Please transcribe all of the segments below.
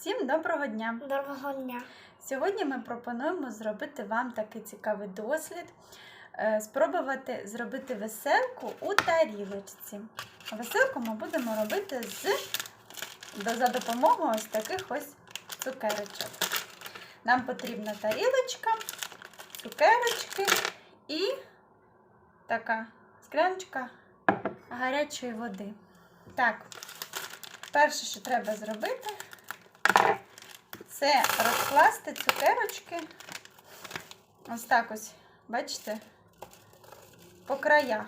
Всім доброго дня! Доброго дня. Сьогодні ми пропонуємо зробити вам такий цікавий дослід. е, Спробувати зробити веселку у тарілочці. Веселку ми будемо робити з, за допомогою ось таких ось цукерочок. Нам потрібна тарілочка, цукерочки і така скляночка гарячої води. Так, перше, що треба зробити, це розкласти цукерочки. Ось так ось, бачите, по краях.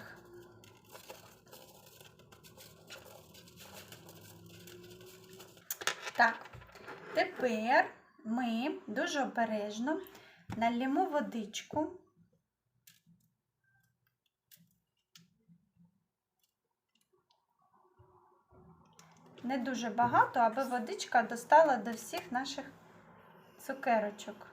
Так, тепер ми дуже обережно налємо водичку. Не дуже багато, аби водичка достала до всіх наших цукерочок.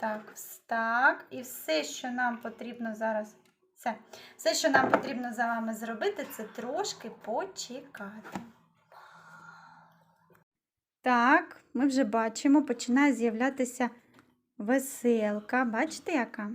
Так, вс- так. І все, що нам потрібно зараз. Все. Все, що нам потрібно за вами зробити, це трошки почекати. Так, ми вже бачимо, починає з'являтися веселка. Бачите, яка?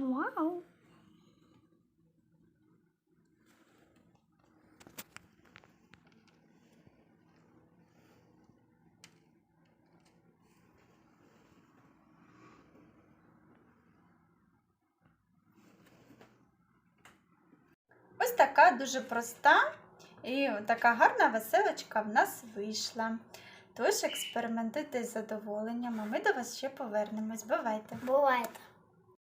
Вау. Ось така дуже проста і така гарна веселочка в нас вийшла. Тож експериментуйте з задоволенням, а ми до вас ще повернемось. Бувайте! Бувайте.